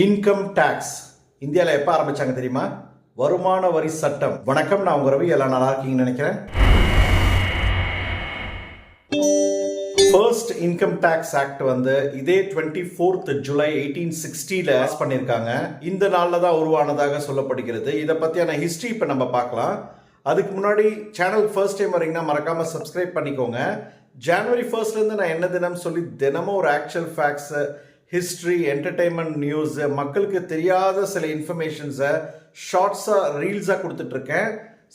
Income tax இந்தியாவில் எப்போ ஆரம்பிச்சாங்க தெரியுமா? வருமான வரி சட்டம். வணக்கம் நான் உங்கள் ரவி. எல்லாம் நல்லா இருக்கீங்கன்னு நினைக்கிறேன். ஃபர்ஸ்ட் இன்கம் டேக்ஸ் ஆக்ட் வந்து இதே டுவெண்ட்டி ஃபோர்த் ஜூலை எயிட்டீன் சிக்ஸ்டியில் ஆஸ் பண்ணியிருக்காங்க. இந்த நாளில் தான் உருவானதாக சொல்லப்படுகிறது. இதை பற்றியான ஹிஸ்ட்ரி இப்போ நம்ம பார்க்கலாம். அதுக்கு முன்னாடி சேனல் ஃபர்ஸ்ட் டைம் வரீங்கன்னா மறக்காமல் சப்ஸ்கிரைப் பண்ணிக்கோங்க. ஜனவரி ஃபர்ஸ்ட்லேருந்து நான் என்ன தினம் சொல்லி தினமும் ஒரு actual facts history entertainment news மக்களுக்கு தெரியாத சில இன்ஃபர்மேஷன்ஸை ஷார்ட்ஸாக ரீல்ஸாக கொடுத்துட்ருக்கேன்.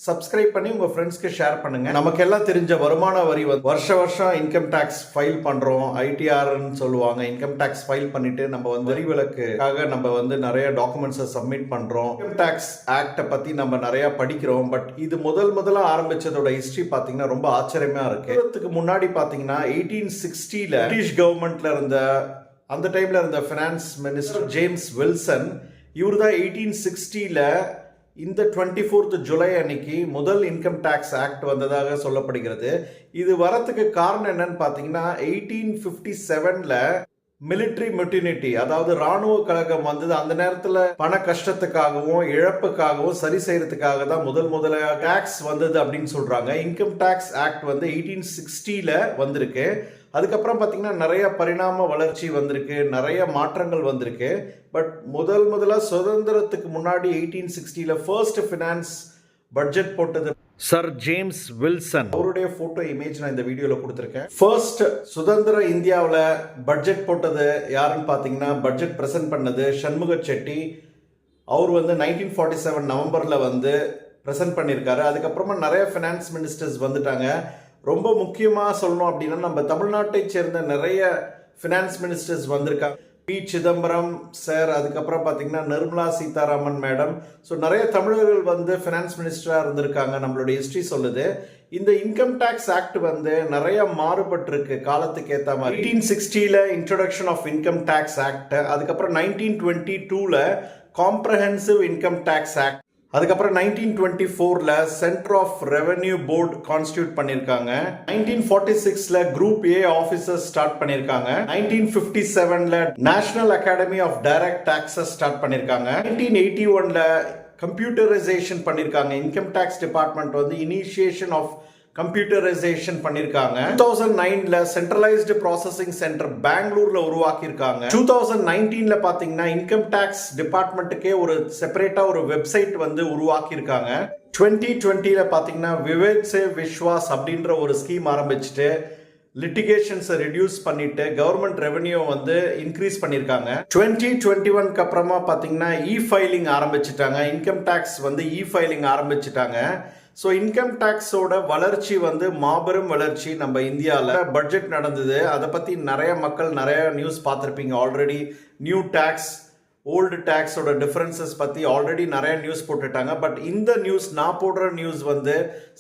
சப்ஸ்கிரைப் பண்ணி உங்கள் ஃப்ரெண்ட்ஸ்க்கு ஷேர் பண்ணுங்கள் நமக்கு எல்லாம் தெரிஞ்ச வருமான வரி வந்து வருஷ வருஷம் இன்கம் டேக்ஸ் ஃபைல் பண்ணுறோம் ஐடிஆர்னு சொல்லுவாங்க. இன்கம் டேக்ஸ் ஃபைல் பண்ணிவிட்டு நம்ம வந்து வரி விலக்குக்காக நம்ம வந்து நிறைய டாக்குமெண்ட்ஸை சப்மிட் பண்ணுறோம் இன்கம் டேக்ஸ் ஆக்டை பற்றி நம்ம நிறையா படிக்கிறோம். பட் இது முதல் முதல்ல ஆரம்பிச்சதோட ஹிஸ்ட்ரி பார்த்தீங்கன்னா ரொம்ப ஆச்சரியமாக இருக்குது இதுக்கு முன்னாடி பார்த்தீங்கன்னா எயிட்டீன் சிக்ஸ்டியில் பிரிட்டிஷ் கவர்மெண்ட்டில் இருந்த அந்த டைமில் இருந்த ஃபினான்ஸ் மினிஸ்டர் ஜேம்ஸ் வில்சன் இவர் தான் எயிட்டீன் சிக்ஸ்டியில் இந்த டுவெண்ட்டி ஃபோர்த் ஜூலை அன்னைக்கு முதல் இன்கம் டேக்ஸ் ஆக்ட் வந்ததாக சொல்லப்படுகிறது. இது வரத்துக்கு காரணம் என்னன்னு பார்த்தீங்கன்னா எயிட்டீன் ஃபிஃப்டி செவனில் மிலிட்ரி மெட்டினிட்டி அதாவது ராணுவ கழகம் வந்தது. அந்த நேரத்தில் பண கஷ்டத்துக்காகவும் இழப்புக்காகவும் சரி செய்யறதுக்காக தான் முதல் முதல டேக்ஸ் வந்தது அப்படின்னு சொல்றாங்க. இன்கம் டேக்ஸ் ஆக்ட் வந்து எயிட்டீன் சிக்ஸ்டியில் வந்திருக்கு. அதுக்கப்புறம் பார்த்தீங்கன்னா நிறைய பரிணாம வளர்ச்சி வந்திருக்கு நிறைய மாற்றங்கள் வந்திருக்கு. பட் முதல் முதல்ல சுதந்திரத்துக்கு முன்னாடி எயிட்டீன் சிக்ஸ்டியில் ஃபர்ஸ்ட் ஃபினான்ஸ் பட்ஜெட் போட்டது சர் ஜேம்ஸ் வில்சன் அவருடைய போட்டோ இமேஜ் நான் இந்த வீடியோவில் கொடுத்துருக்கேன். ஃபர்ஸ்ட் சுதந்திர இந்தியாவில் பட்ஜெட் போட்டது யாருன்னு பார்த்தீங்கன்னா பட்ஜெட் பிரசன்ட் பண்ணது சண்முக செட்டி. அவர் வந்து நைன்டீன் ஃபார்ட்டி செவன் நவம்பரில் வந்து ப்ரெசென்ட் பண்ணியிருக்காரு. அதுக்கப்புறமா நிறைய ஃபினான்ஸ் மினிஸ்டர்ஸ் வந்துட்டாங்க. ரொம்ப முக்கியமாக சொல்லணும் அப்படின்னா நம்ம தமிழ்நாட்டை சேர்ந்த நிறைய ஃபினான்ஸ் மினிஸ்டர்ஸ் வந்திருக்காங்க. பி. சிதம்பரம் சார் அதுக்கப்புறம் பார்த்தீங்கன்னா நிர்மலா சீதாராமன் மேடம். ஸோ நிறைய தமிழர்கள் வந்து ஃபினான்ஸ் மினிஸ்டராக இருந்திருக்காங்க நம்மளுடைய ஹிஸ்ட்ரி சொல்லுது. இந்த இன்கம் டேக்ஸ் ஆக்ட் வந்து நிறைய மாறுபட்டிருக்கு காலத்துக்கு ஏற்ற மாதிரி. Eighteen சிக்ஸ்டியில் introduction of income tax act அதுக்கப்புறம் நைன்டீன் டுவெண்ட்டி டூவில் காம்ப்ரஹென்சிவ் இன்கம் டேக்ஸ் ஆக்ட் அதுக்கப்புறம் நைன்டீன் டுவெண்ட்டி ஃபோரில் centre of revenue board constitute பண்ணியிருக்காங்க. நைன்டீன் ஃபார்ட்டி சிக்ஸில் குரூப் ஏ ஆஃபீஸர்ஸ் ஸ்டார்ட் பண்ணியிருக்காங்க. நைன்டீன் ஃபிஃப்டி செவனில் national academy of direct taxes start பண்ணியிருக்காங்க. Nineteen eighty ஒனில் கம்ப்யூட்டரைசேஷன் பண்ணியிருக்காங்க. இன்கம் டேக்ஸ் டிபார்ட்மெண்ட் வந்து இனிஷியேஷன் ஆஃப் கம்ப்யூட்டரைசேஷன் பண்ணியிருக்காங்க டூ தௌசண்ட் நைன்ல சென்ட்ரலைஸ்டு ப்ராசஸிங் சென்டர் பெங்களூர்ல உருவாக்கியிருக்காங்க. டூ தௌசண்ட் நைன்டீன்ல பாத்தீங்கன்னா இன்கம் டேக்ஸ் டிபார்ட்மெண்ட்டுக்கே ஒரு செப்பரேட்டா ஒரு வெப்சைட் வந்து உருவாக்கியிருக்காங்க. டுவெண்ட்டி டுவெண்ட்டியில் பார்த்தீங்கன்னா விவேக் சே விஸ்வாஸ் அப்படின்ற ஒரு ஸ்கீம் ஆரம்பிச்சுட்டு லிட்டிகேஷன்ஸை ரெடியூஸ் பண்ணிட்டு கவர்மெண்ட் ரெவன்யூ வந்து இன்க்ரீஸ் பண்ணியிருக்காங்க. டுவெண்ட்டி டுவெண்ட்டி ஒன்க்கு அப்புறமா பார்த்தீங்கன்னா இ ஃபைலிங் ஆரம்பிச்சிட்டாங்க. இன்கம் டேக்ஸ் வந்து இ ஃபைலிங் ஆரம்பிச்சிட்டாங்க. ஸோ இன்கம் டேக்ஸோட வளர்ச்சி வந்து மாபெரும் வளர்ச்சி நம்ம இந்தியாவில் பட்ஜெட் நடந்தது. அதை பற்றி நிறைய மக்கள் நிறைய நியூஸ் பார்த்துருப்பீங்க. ஆல்ரெடி நியூ டேக்ஸ் ஓல்டு டேக்ஸோட டிஃப்ரென்சஸ் பற்றி ஆல்ரெடி நிறைய நியூஸ் போட்டுட்டாங்க. பட் இந்த நியூஸ் நான் போடுற நியூஸ் வந்து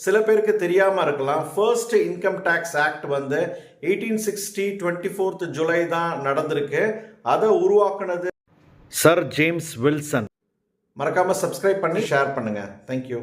சில பேருக்கு தெரியாமல் இருக்கலாம். ஃபர்ஸ்ட் இன்கம் டேக்ஸ் ஆக்ட் வந்து eighteen sixty twenty fourth July தான் நடந்திருக்கு. அதை உருவாக்குனது சர் ஜேம்ஸ் வில்சன் மறக்காமல் சப்ஸ்கிரைப் பண்ணி ஷேர் பண்ணுங்கள் தேங்க்யூ